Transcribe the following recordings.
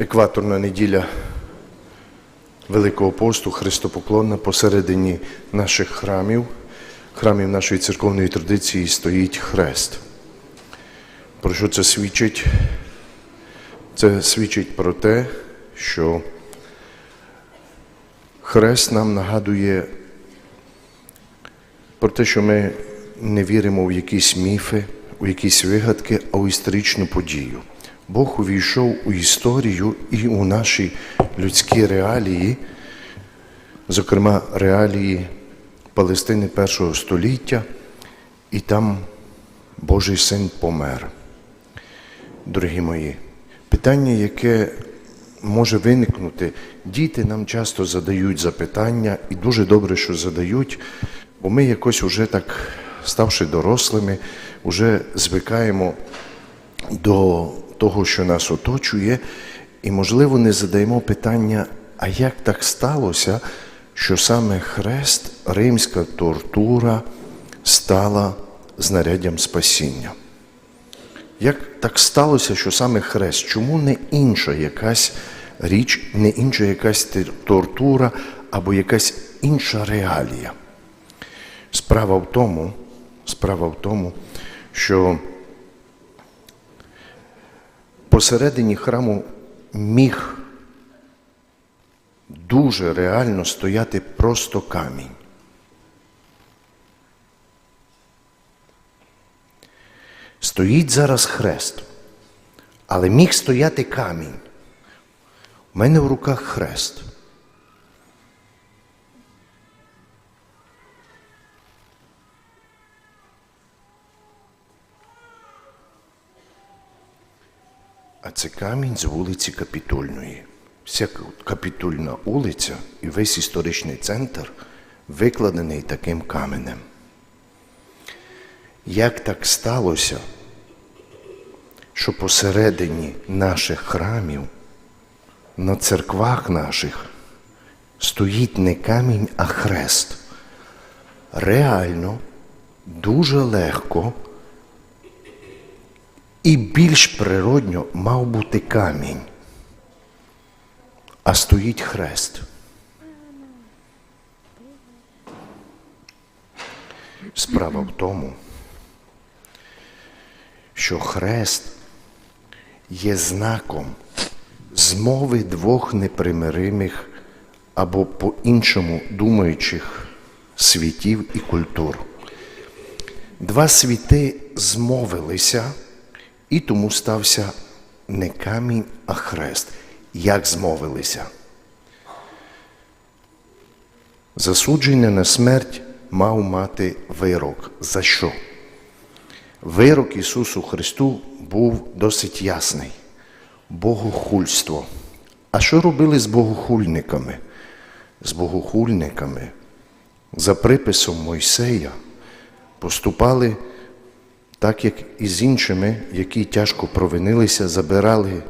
екваторна неділя Великого посту, Христопоклонна посередині наших храмів, храмів нашої церковної традиції стоїть хрест. Про що це свідчить? Це свідчить про те, що хрест нам нагадує про те, що ми не віримо в якісь міфи, у якісь вигадки, а у історичну подію. Бог увійшов у історію і у наші людські реалії, зокрема реалії Палестини першого століття, і там Божий син помер. Дорогі мої, питання, яке може виникнути, діти нам часто задають запитання, і дуже добре, що задають, бо ми якось уже так, ставши дорослими, вже звикаємо до того, що нас оточує, і, можливо, не задаємо питання, а як так сталося, що саме хрест, римська тортура стала знаряддям спасіння? Як так сталося, що саме хрест? Чому не інша якась річ, не інша якась тортура або якась інша реалія? Справа в тому, справа в тому, що посередині храму міг дуже реально стояти просто камінь. Стоїть зараз хрест, але міг стояти камінь. У мене в руках хрест. А це камінь з вулиці Капітульної. Вся Капітульна вулиця і весь історичний центр викладений таким каменем. Як так сталося, що посередині наших храмів, на церквах наших стоїть не камінь, а хрест? Реально, дуже легко і більш природньо мав бути камінь, а стоїть хрест. Справа в тому, що хрест є знаком змови двох непримиримих або по-іншому думаючих світів і культур. Два світи змовилися, і тому стався не камінь, а хрест. Як змовилися? Засуджений на смерть мав мати вирок. За що? Вирок Ісусу Христу був досить ясний богохульство. А що робили з богохульниками? З богохульниками за приписом Мойсея поступали так, як і з іншими, які тяжко провинилися, забирали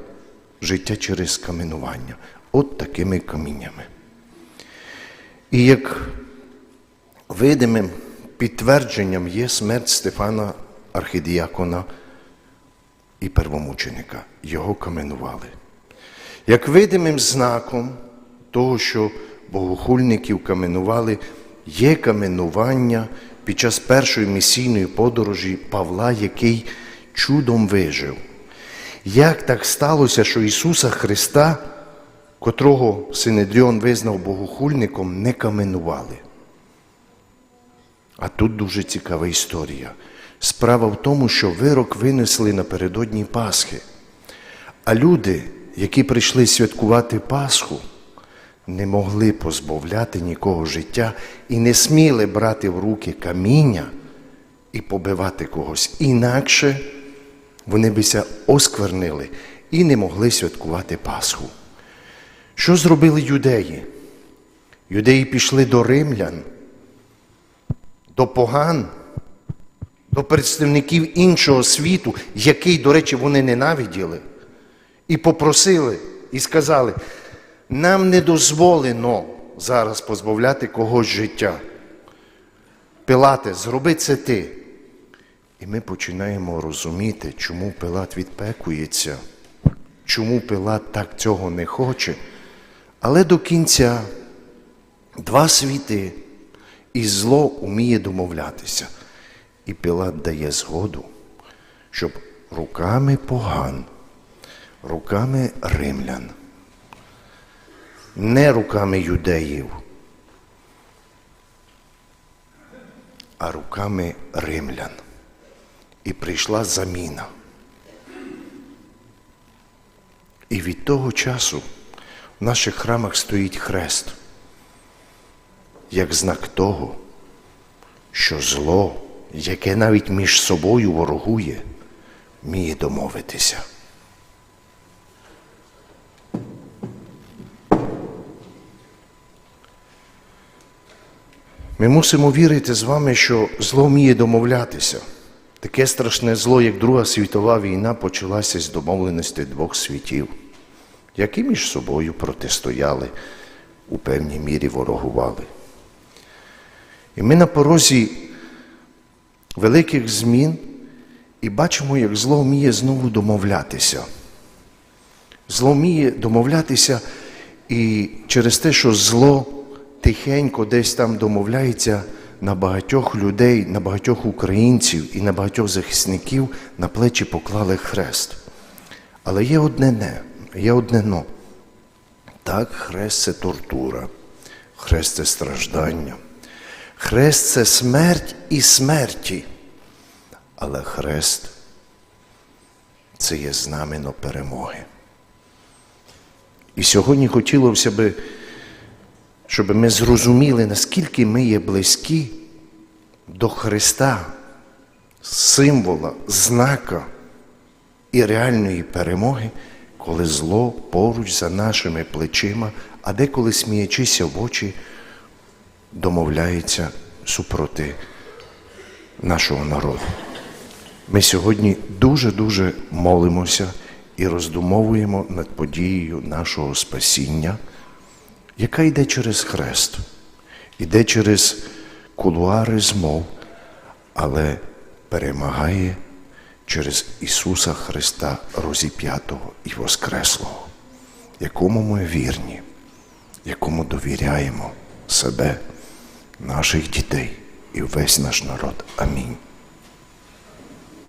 життя через каменування. От такими каміннями. І як видимим підтвердженням є смерть Стефана архидіакона і первомученика. Його каменували. Як видимим знаком того, що богохульників каменували, є каменування під час першої місійної подорожі Павла, який чудом вижив. Як так сталося, що Ісуса Христа, котрого Синедріон визнав богохульником, не каменували? А тут дуже цікава історія. Справа в тому, що вирок винесли напередодні Пасхи. А люди, які прийшли святкувати Пасху, не могли позбавляти нікого життя і не сміли брати в руки каміння і побивати когось. Інакше вони бися осквернили і не могли святкувати Пасху. Що зробили юдеї? Юдеї пішли до римлян, до поган, до представників іншого світу, який, до речі, вони ненавиділи, і попросили, і сказали, нам не дозволено зараз позбавляти когось життя. Пилате, зроби це ти. І ми починаємо розуміти, чому Пилат відпекується, чому Пилат так цього не хоче. Але до кінця два світи, і зло уміє домовлятися. І Пилат дає згоду, щоб руками поган, руками римлян, не руками юдеїв, а руками римлян. І прийшла заміна. І від того часу в наших храмах стоїть хрест, як знак того, що зло, яке навіть між собою ворогує, вміє домовитися. Ми мусимо вірити з вами, що зло вміє домовлятися. Таке страшне зло, як Друга світова війна, почалася з домовленості двох світів, які між собою протистояли, у певній мірі ворогували. І ми на порозі великих змін і бачимо, як зло вміє знову домовлятися. Зло вміє домовлятися і через те, що зло тихенько десь там домовляється на багатьох людей, на багатьох українців і на багатьох захисників на плечі поклали хрест. Але є одне не, є одне но. Так, хрест це тортура, хрест це страждання, хрест це смерть і смерті. Але хрест це є знамено перемоги. І сьогодні хотілося би, щоб ми зрозуміли, наскільки ми є близькі до Христа, символа, знака і реальної перемоги, коли зло поруч за нашими плечима, а деколи сміячися в очі, домовляється супроти нашого народу. Ми сьогодні дуже-дуже молимося і роздумовуємо над подією нашого спасіння, яка йде через хрест, йде через кулуари змов, але перемагає через Ісуса Христа розіп'ятого і Воскреслого, якому ми вірні, якому довіряємо себе, наших дітей і весь наш народ. Амінь.